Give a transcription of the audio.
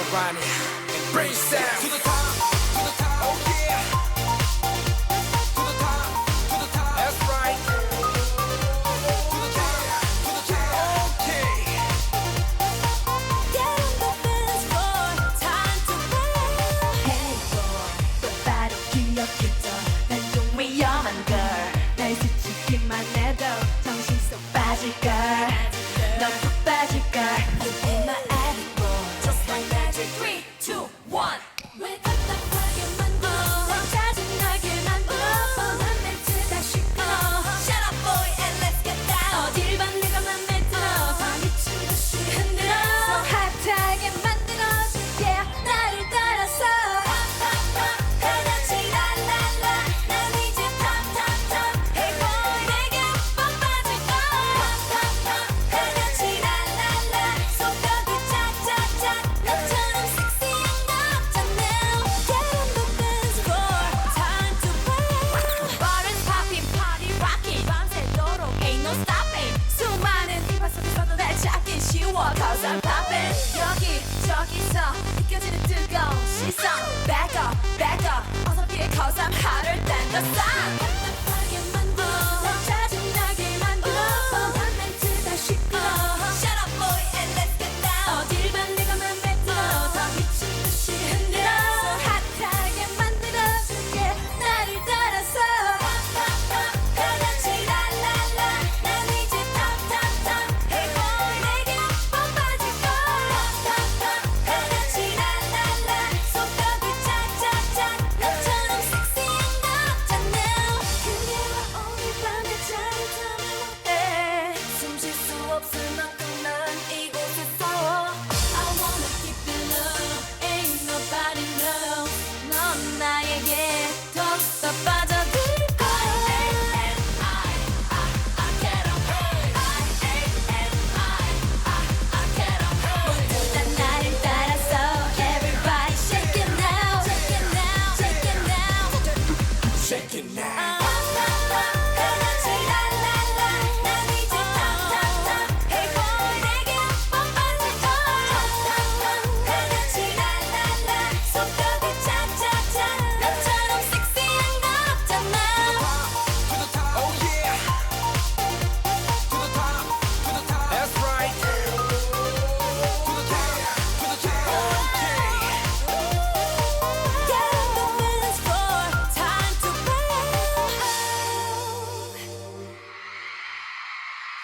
Pepperoni and brain sound to the top. Poppin' 여기 저기서 느껴지는 뜨거운 시선 Back up, back up 어서 피해 cause I'm hotter than the sun